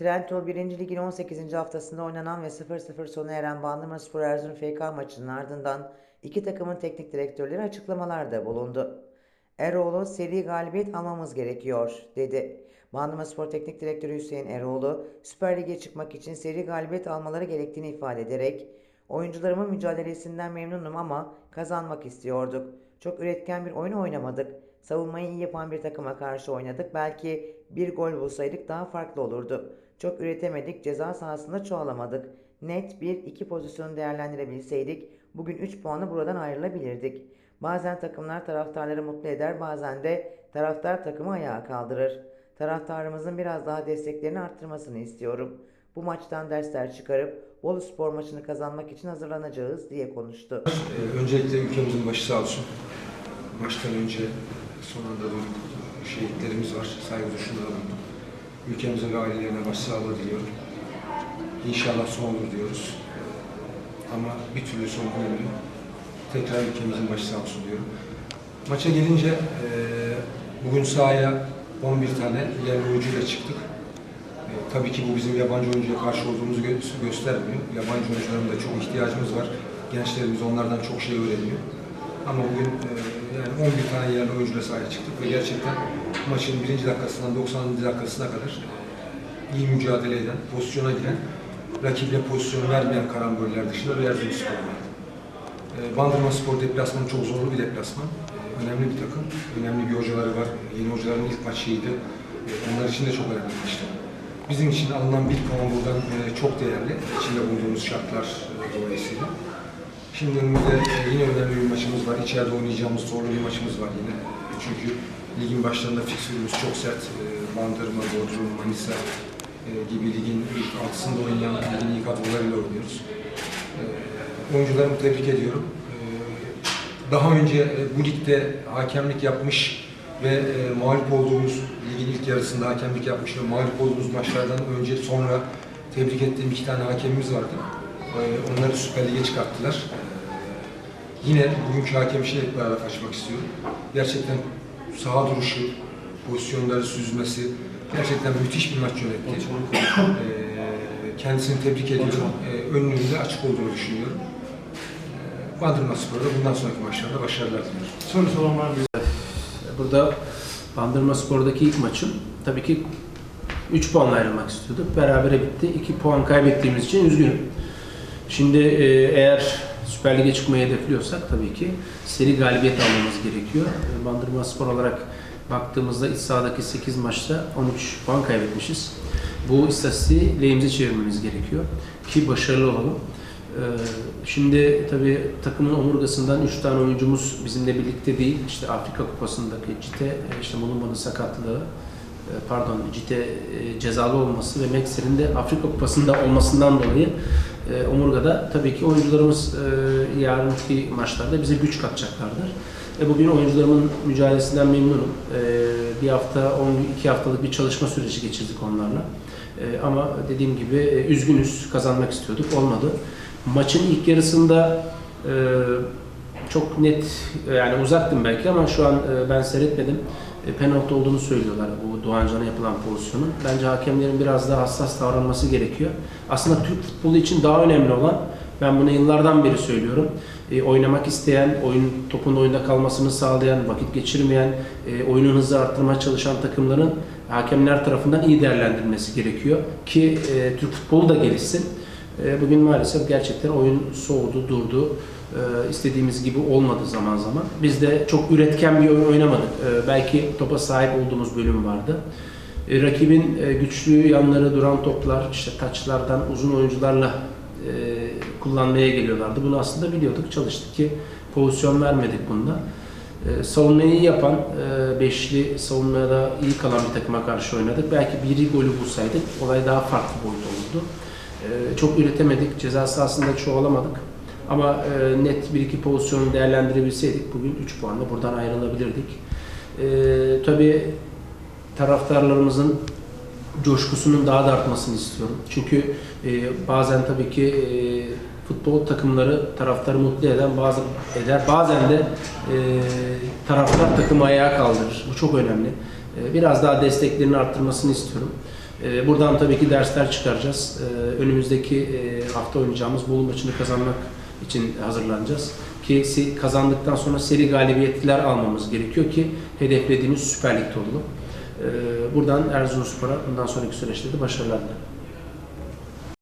Trendyol 1. Lig'in 18. haftasında oynanan ve 0-0 sona eren Bandırmaspor Erzurum FK maçının ardından iki takımın teknik direktörleri açıklamalarda bulundu. Eroğlu seri galibiyet almamız gerekiyor dedi. Bandırmaspor Teknik Direktörü Hüseyin Eroğlu Süper Lig'e çıkmak için seri galibiyet almaları gerektiğini ifade ederek oyuncularımın mücadelesinden memnunum ama kazanmak istiyorduk. Çok üretken bir oyun oynamadık. Savunmayı iyi yapan bir takıma karşı oynadık. Belki bir gol bulsaydık daha farklı olurdu. Çok üretemedik, ceza sahasında çoğalamadık. Net bir iki pozisyonu değerlendirebilseydik bugün 3 puanı buradan ayrılabilirdik. Bazen takımlar taraftarları mutlu eder, bazen de taraftar takımı ayağa kaldırır. Taraftarımızın biraz daha desteklerini arttırmasını istiyorum. Bu maçtan dersler çıkarıp Bolu Spor maçını kazanmak için hazırlanacağız diye konuştu. Ee, Öncelikle ülkemizin başı sağ olsun. Maçtan önce son anda duyduk. Şehitlerimiz var. Saygı duruşunda bulunduk. Ülkemizin ve ailelerine başsağlığı diliyorum. İnşallah son diyoruz. Ama bir türlü son bulunmuyor. Tekrar ülkemizin başı sağ olsun diyorum. Maça gelince bugün sahaya 11 tane yerli oyuncuyla çıktık. Tabii ki bu bizim yabancı oyuncuya karşı olduğumuzu gö- göstermiyor. Yabancı oyuncuların da çok ihtiyacımız var. Gençlerimiz onlardan çok şey öğreniyor. Ama bugün e, yani 11 tane yerli oyuncuyla sahaya çıktık ve gerçekten maçın birinci dakikasından 90. dakikasına kadar iyi mücadele eden, pozisyona giren, rakiple pozisyon vermeyen karamboller dışında bir Erzurumspor vardı. E, Bandırma Spor deplasmanı çok zorlu bir deplasman. E, önemli bir takım, önemli bir hocaları var. Yeni hocaların ilk maçıydı. Onlar için de çok önemli bir maçtı. Bizim için alınan bir puan buradan çok değerli. İçinde bulunduğumuz şartlar e, dolayısıyla. Şimdi önümüzde e, yine önemli bir maçımız var. İçeride oynayacağımız zorlu bir maçımız var yine. Çünkü ligin başlarında fiksürümüz çok sert. E, Bandırma, Bodrum, Manisa e, gibi ligin ilk altısında oynayan ligin iyi kadrolarıyla oynuyoruz. Oyuncularımı tebrik ediyorum. Daha önce bu ligde hakemlik yapmış ve mağlup olduğumuz ligin ilk yarısında hakemlik yapmış ve mağlup olduğumuz maçlardan önce sonra tebrik ettiğim iki tane hakemimiz vardı. E, onları Süper Lig'e çıkarttılar. E, yine bugünkü hakem işine hep beraber açmak istiyorum. Gerçekten saha duruşu, pozisyonları süzmesi gerçekten müthiş bir maç yönetti. E, kendisini tebrik ediyorum. E, önünün de açık olduğunu düşünüyorum. Bandırma Spor'a bundan sonraki maçlarda başarılar diliyorum. Sorusu olan var mı? Burada Bandırma Spor'daki ilk maçım tabii ki 3 puanla ayrılmak istiyorduk. Berabere bitti. 2 puan kaybettiğimiz için üzgünüm. Şimdi e, eğer Süper Lig'e çıkmayı hedefliyorsak tabii ki seri galibiyet almamız gerekiyor. E, Bandırma Spor olarak baktığımızda iç sahadaki 8 maçta 13 puan kaybetmişiz. Bu istatistiği lehimize çevirmemiz gerekiyor ki başarılı olalım. Ee, Şimdi tabii takımın omurgasından 3 tane oyuncumuz bizimle birlikte değil. İşte Afrika Kupası'ndaki Cite, e, işte Molumba'nın sakatlığı, e, pardon Cite e, cezalı olması ve Mekser'in de Afrika Kupası'nda olmasından dolayı e, omurgada tabii ki oyuncularımız e, yarınki maçlarda bize güç katacaklardır. E, bugün oyuncularımın mücadelesinden memnunum. E, bir hafta, 12 haftalık bir çalışma süreci geçirdik onlarla. E, ama dediğim gibi e, üzgünüz, kazanmak istiyorduk, olmadı. Maçın ilk yarısında e, çok net, e, yani uzaktım belki ama şu an e, ben seyretmedim. E, penaltı olduğunu söylüyorlar bu Doğancan'a yapılan pozisyonun. Bence hakemlerin biraz daha hassas davranması gerekiyor. Aslında Türk futbolu için daha önemli olan, ben bunu yıllardan beri söylüyorum, e, oynamak isteyen, oyun topun oyunda kalmasını sağlayan, vakit geçirmeyen, e, oyunun hızı arttırmaya çalışan takımların hakemler tarafından iyi değerlendirilmesi gerekiyor ki e, Türk futbolu da gelişsin. E, Bugün maalesef gerçekten oyun soğudu, durdu. E, istediğimiz gibi olmadı zaman zaman. Biz de çok üretken bir oyun oynamadık. E, belki topa sahip olduğumuz bölüm vardı. E, rakibin e, güçlü yanları, duran toplar, işte taçlardan uzun oyuncularla e, kullanmaya geliyorlardı. Bunu aslında biliyorduk, çalıştık ki pozisyon vermedik bunda. Savunmayı iyi yapan, beşli savunmaya da iyi kalan bir takıma karşı oynadık. Belki biri golü bulsaydık olay daha farklı boyut olurdu. Çok üretemedik, ceza sahasında çoğalamadık. Ama e, net bir iki pozisyonu değerlendirebilseydik bugün 3 puanla buradan ayrılabilirdik. E, tabii taraftarlarımızın coşkusunun daha da artmasını istiyorum. Çünkü e, bazen tabii ki e, futbol takımları taraftarı mutlu eden bazı eder. Bazen de e, taraftar takımı ayağa kaldırır. Bu çok önemli. E, biraz daha desteklerini arttırmasını istiyorum. E, buradan tabii ki dersler çıkaracağız. E, önümüzdeki e, hafta oynayacağımız Bolu maçını kazanmak için hazırlanacağız. Ki kazandıktan sonra seri galibiyetler almamız gerekiyor ki hedeflediğimiz Süper Lig'de olalım. E, buradan Erzurumspor'a bundan sonraki süreçte de başarılar dilerim.